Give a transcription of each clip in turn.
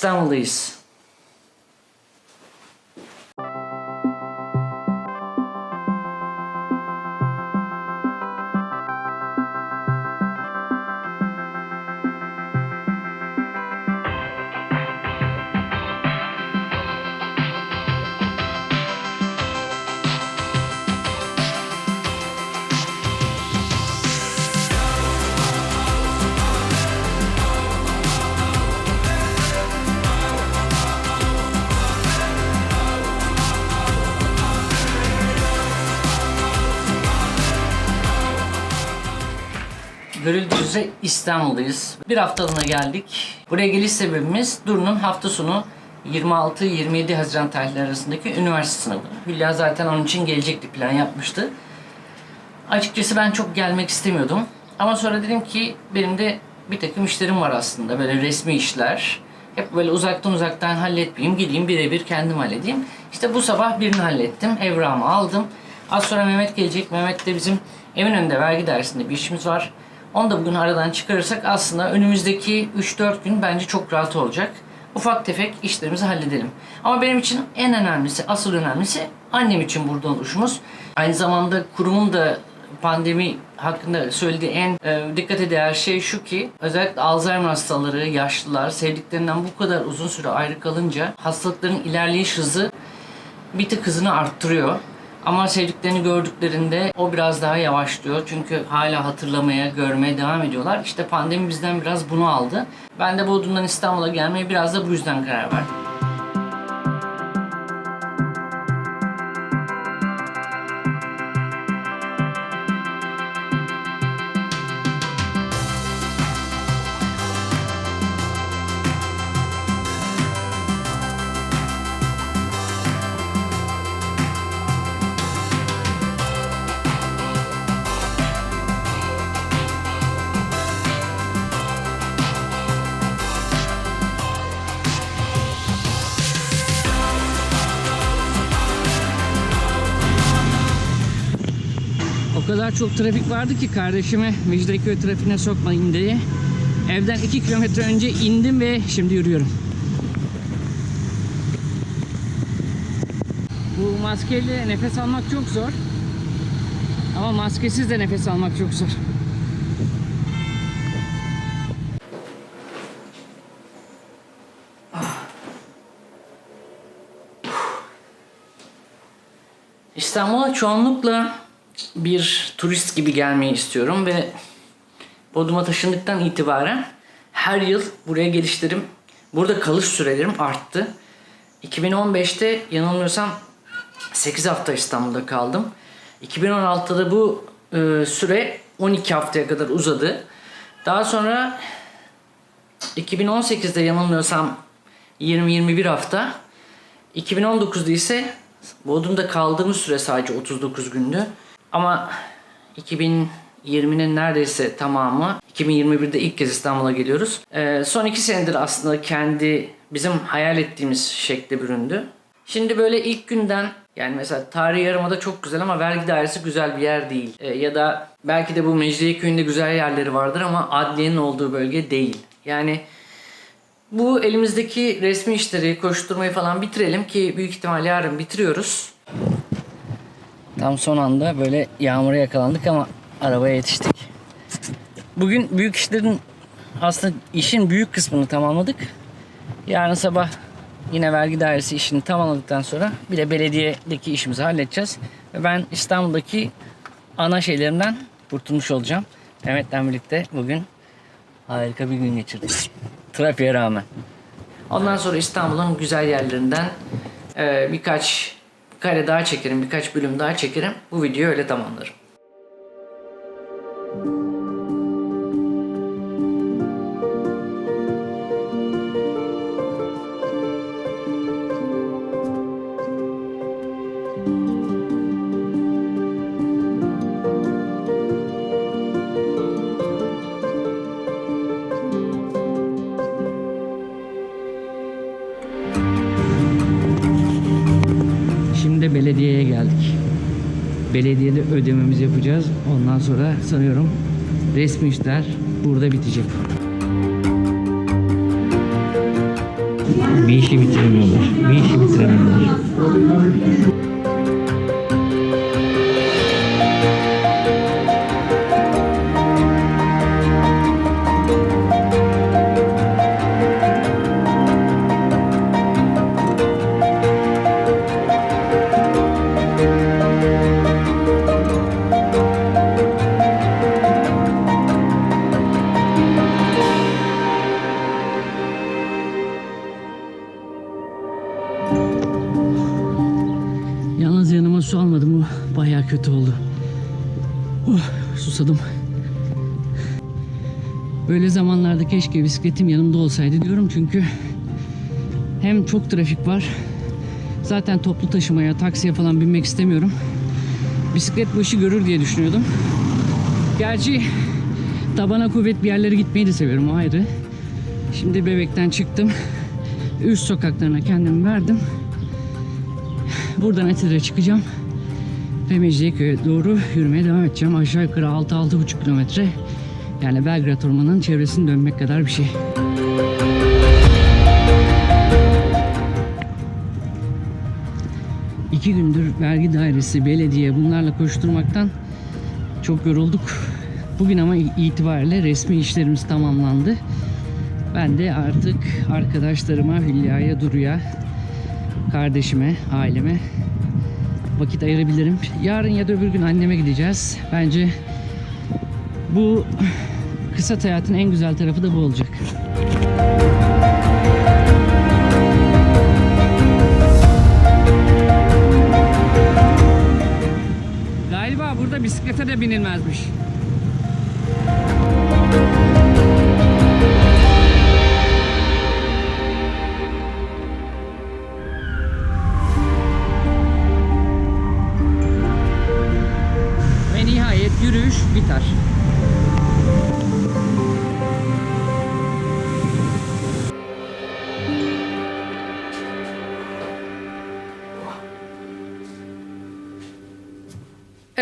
İstanbul'dayız. Görüldüğü üzere İstanbul'dayız. Bir haftalığına geldik. Buraya geliş sebebimiz Duru'nun hafta sonu 26-27 Haziran tarihleri arasındaki üniversite sınavı. Hülya zaten onun için gelecekti, plan yapmıştı. Açıkçası ben çok gelmek istemiyordum. Ama sonra dedim ki benim de bir takım işlerim var aslında. Böyle resmi işler. Hep böyle uzaktan uzaktan halletmeyeyim. Gideyim birebir kendim halledeyim. İşte bu sabah birini hallettim. Evrağımı aldım. Az sonra Mehmet gelecek. Mehmet de bizim evin önünde vergi dairesinde bir işimiz var. Onu da bugün aradan çıkarırsak aslında önümüzdeki 3-4 gün bence çok rahat olacak. Ufak tefek işlerimizi halledelim. Ama benim için en önemlisi, asıl önemlisi annem için burada oluşumuz. Aynı zamanda kurumun da pandemi hakkında söylediği en e, dikkat değer şey şu ki özellikle Alzheimer hastaları, yaşlılar sevdiklerinden bu kadar uzun süre ayrı kalınca hastalıkların ilerleyiş hızı bir tık hızını arttırıyor. Ama sevdiklerini gördüklerinde o biraz daha yavaşlıyor. Çünkü hala hatırlamaya, görmeye devam ediyorlar. İşte pandemi bizden biraz bunu aldı. Ben de Bodrum'dan İstanbul'a gelmeye biraz da bu yüzden karar verdim. Kadar çok trafik vardı ki kardeşimi Mecidiyeköy trafiğine sokmayın diye. Evden 2 kilometre önce indim ve şimdi yürüyorum. Bu maskeyle nefes almak çok zor. Ama maskesiz de nefes almak çok zor. İstanbul'a çoğunlukla bir turist gibi gelmeyi istiyorum ve Bodrum'a taşındıktan itibaren her yıl buraya gelişlerim, burada kalış sürelerim arttı. 2015'te yanılmıyorsam 8 hafta İstanbul'da kaldım. 2016'da bu e, süre 12 haftaya kadar uzadı. Daha sonra 2018'de yanılmıyorsam 20-21 hafta. 2019'da ise Bodrum'da kaldığımız süre sadece 39 gündü. Ama 2020'nin neredeyse tamamı 2021'de ilk kez İstanbul'a geliyoruz. Ee, son iki senedir aslında kendi bizim hayal ettiğimiz şekle büründü. Şimdi böyle ilk günden yani mesela tarihi yarımada çok güzel ama vergi dairesi güzel bir yer değil. Ee, ya da belki de bu Mecidiyeköy'ünde güzel yerleri vardır ama adliyenin olduğu bölge değil. Yani bu elimizdeki resmi işleri, koşturmayı falan bitirelim ki büyük ihtimal yarın bitiriyoruz. Tam son anda böyle yağmura yakalandık ama arabaya yetiştik. Bugün büyük işlerin aslında işin büyük kısmını tamamladık. Yarın sabah yine vergi dairesi işini tamamladıktan sonra bir de belediyedeki işimizi halledeceğiz. Ve ben İstanbul'daki ana şeylerimden kurtulmuş olacağım. Mehmet'le birlikte bugün harika bir gün geçirdik. Trafiğe rağmen. Ondan sonra İstanbul'un güzel yerlerinden e, birkaç kare daha çekerim, birkaç bölüm daha çekerim. Bu videoyu öyle tamamlarım. Belediyede ödememizi yapacağız. Ondan sonra sanıyorum resmi işler burada bitecek. Bir işi bitiremiyorlar. Bir işi bitiremiyorlar. Keşke bisikletim yanımda olsaydı diyorum çünkü hem çok trafik var. Zaten toplu taşımaya, taksiye falan binmek istemiyorum. Bisiklet bu işi görür diye düşünüyordum. Gerçi tabana kuvvet bir yerlere gitmeyi de seviyorum o ayrı. Şimdi bebekten çıktım. Üst sokaklarına kendimi verdim. Buradan Etiler'e çıkacağım. Ve Mecidiyeköy'e doğru yürümeye devam edeceğim. Aşağı yukarı 6-6,5 kilometre. Yani Belgrad Ormanı'nın çevresini dönmek kadar bir şey. İki gündür vergi dairesi, belediye bunlarla koşturmaktan çok yorulduk. Bugün ama itibariyle resmi işlerimiz tamamlandı. Ben de artık arkadaşlarıma, Hülya'ya, Duru'ya, kardeşime, aileme vakit ayırabilirim. Yarın ya da öbür gün anneme gideceğiz. Bence bu kısa hayatın en güzel tarafı da bu olacak. Galiba burada bisiklete de binilmezmiş.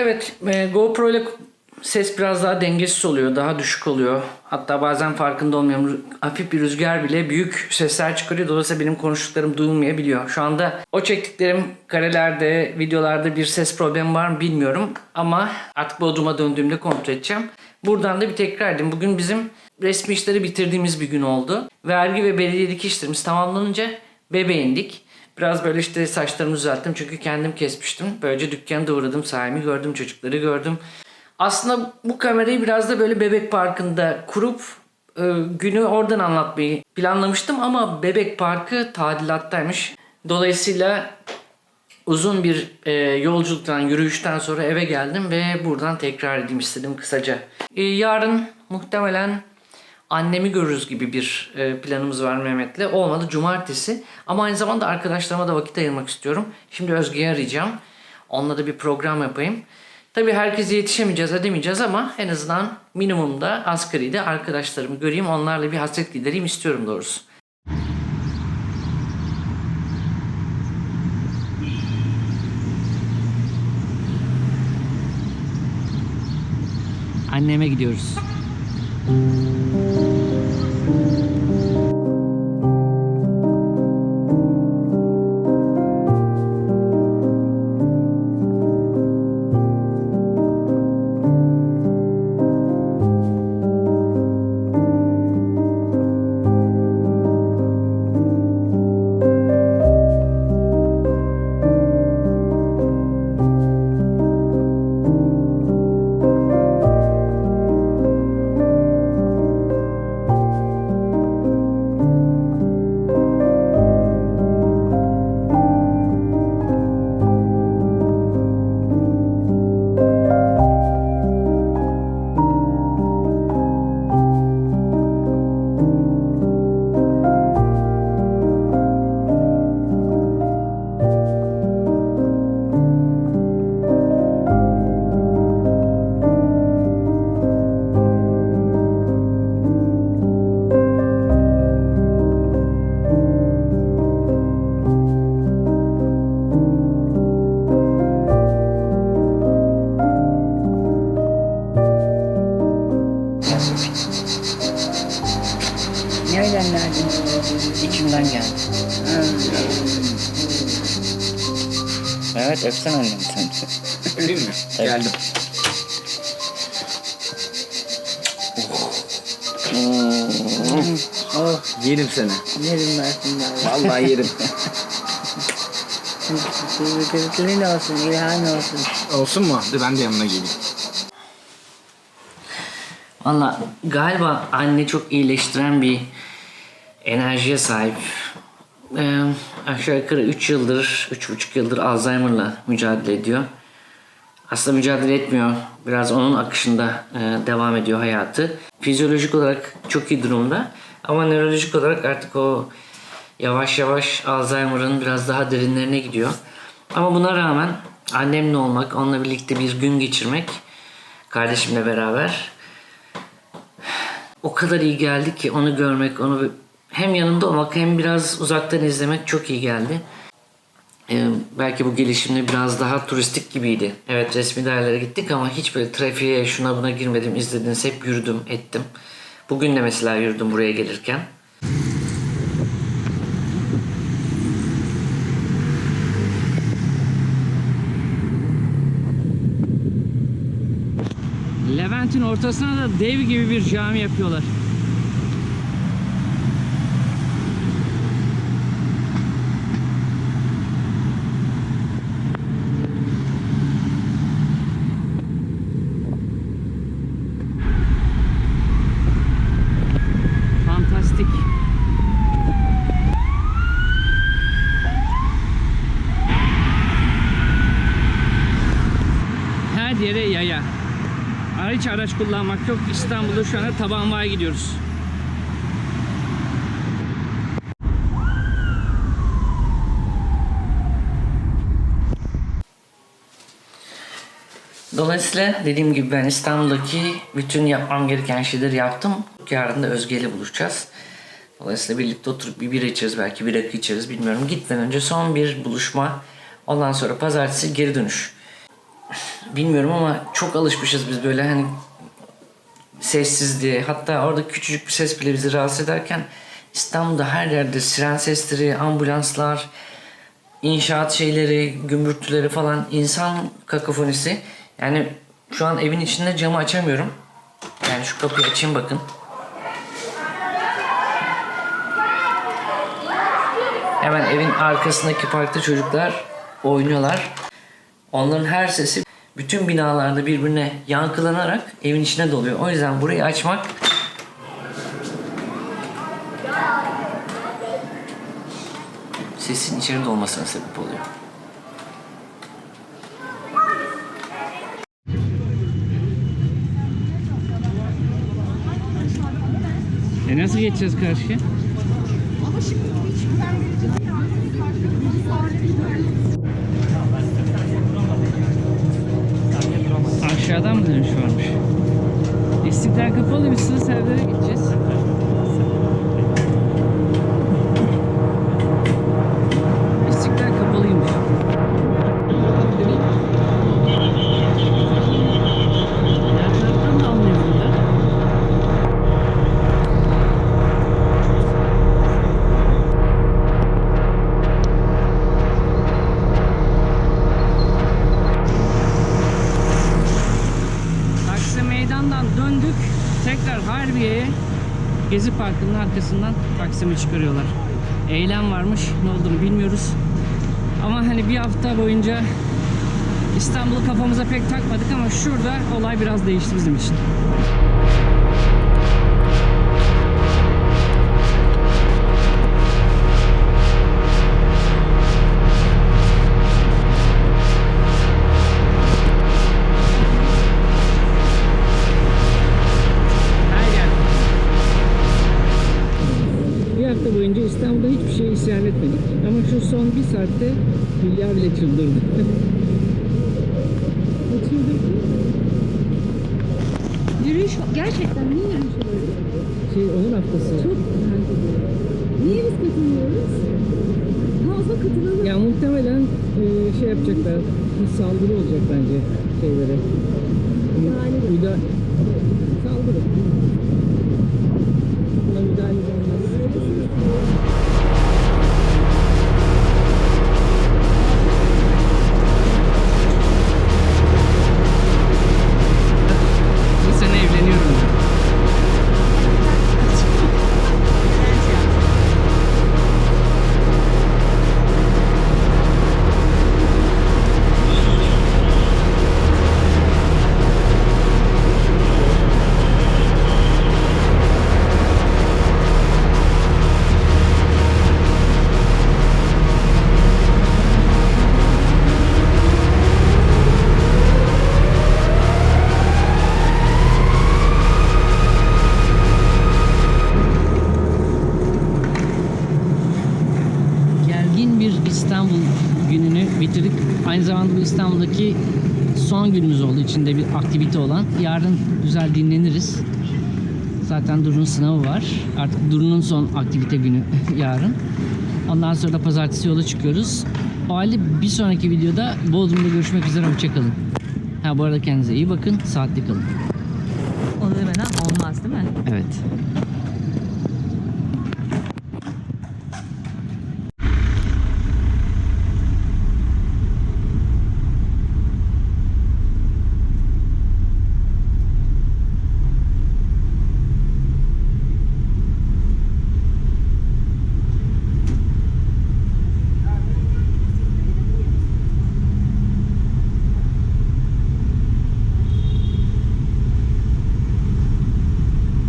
Evet, e, GoPro ile ses biraz daha dengesiz oluyor, daha düşük oluyor. Hatta bazen farkında olmuyorum. Hafif bir rüzgar bile büyük sesler çıkarıyor. Dolayısıyla benim konuştuklarım duyulmayabiliyor. Şu anda o çektiklerim karelerde, videolarda bir ses problemi var mı bilmiyorum. Ama artık Bodrum'a döndüğümde kontrol edeceğim. Buradan da bir tekrar edeyim. Bugün bizim resmi işleri bitirdiğimiz bir gün oldu. Vergi ve belediyelik işlerimiz tamamlanınca bebeğe indik. Biraz böyle işte saçlarımı düzelttim çünkü kendim kesmiştim. Böylece dükkana da uğradım, sahimi gördüm, çocukları gördüm. Aslında bu kamerayı biraz da böyle bebek parkında kurup e, günü oradan anlatmayı planlamıştım ama bebek parkı tadilattaymış. Dolayısıyla uzun bir e, yolculuktan, yürüyüşten sonra eve geldim ve buradan tekrar edeyim istedim kısaca. E, yarın muhtemelen annemi görürüz gibi bir e, planımız var Mehmet'le. Olmadı cumartesi. Ama aynı zamanda arkadaşlarıma da vakit ayırmak istiyorum. Şimdi Özge'yi arayacağım. Onunla da bir program yapayım. Tabii herkese yetişemeyeceğiz, edemeyeceğiz ama en azından minimumda asgaride arkadaşlarımı göreyim. Onlarla bir hasret gidereyim istiyorum doğrusu. Anneme gidiyoruz. Nereden geldin? İçimden geldi. Evet öpsen annem sen. Öyle mi? Evet. Geldim. Oh, Yerim seni. yerim ben şimdi. Vallahi yerim. Türklerin olsun, ilhan olsun. Olsun mu? Dur ben de yanına geleyim. Valla galiba anne çok iyileştiren bir enerjiye sahip. Ee, aşağı yukarı 3 yıldır, 3,5 yıldır Alzheimer'la mücadele ediyor. Aslında mücadele etmiyor. Biraz onun akışında e, devam ediyor hayatı. Fizyolojik olarak çok iyi durumda. Ama nörolojik olarak artık o yavaş yavaş Alzheimer'ın biraz daha derinlerine gidiyor. Ama buna rağmen annemle olmak, onunla birlikte bir gün geçirmek, kardeşimle beraber o kadar iyi geldi ki onu görmek, onu hem yanında olmak hem biraz uzaktan izlemek çok iyi geldi. Ee, belki bu gelişimde biraz daha turistik gibiydi. Evet resmi dairelere gittik ama hiç böyle trafiğe şuna buna girmedim, izlediniz. Hep yürüdüm, ettim. Bugün de mesela yürüdüm buraya gelirken. Ortasına da dev gibi bir cami yapıyorlar. Fantastik. Her yere yaya. Hiç araç kullanmak yok. İstanbul'da şu anda Tabanva'ya gidiyoruz. Dolayısıyla dediğim gibi ben İstanbul'daki bütün yapmam gereken şeyleri yaptım. Yarın da Özge buluşacağız. Dolayısıyla birlikte oturup bir bira içeriz belki bir rakı içeriz bilmiyorum. Gitmeden önce son bir buluşma. Ondan sonra pazartesi geri dönüş. Bilmiyorum ama çok alışmışız biz böyle hani sessizliğe hatta orada küçücük bir ses bile bizi rahatsız ederken İstanbul'da her yerde siren sesleri, ambulanslar, inşaat şeyleri, gümbürtüleri falan insan kakofonisi. Yani şu an evin içinde camı açamıyorum. Yani şu kapıyı açayım bakın. Hemen evin arkasındaki parkta çocuklar oynuyorlar. Onların her sesi bütün binalarda birbirine yankılanarak evin içine doluyor. O yüzden burayı açmak sesin içeride olmasına sebep oluyor. E nasıl geçeceğiz karşıya? Aşağıdan mı dönüş varmış? İstiklal kapalı biz servilere gideceğiz. Arkasından Taksim'e çıkarıyorlar. Eylem varmış. Ne olduğunu bilmiyoruz. Ama hani bir hafta boyunca İstanbul'u kafamıza pek takmadık ama şurada olay biraz değişti bizim için. Yürüyüş gerçekten niye yürüyüş oluyor? şey onun haftası. Çok ediyorum. Niye biz katılmıyoruz? Fazla katılalım. Ya muhtemelen e, şey yapacaklar. Bir saldırı olacak bence şeylere. Yani- Müda saldırı. Son günümüz olduğu için de bir aktivite olan. Yarın güzel dinleniriz. Zaten Duru'nun sınavı var. Artık Duru'nun son aktivite günü yarın. Ondan sonra da pazartesi yola çıkıyoruz. O halde bir sonraki videoda Bodrum'da görüşmek üzere. Hoşçakalın. Ha bu arada kendinize iyi bakın. Saatli kalın. Onu demeden olmaz değil mi? Evet.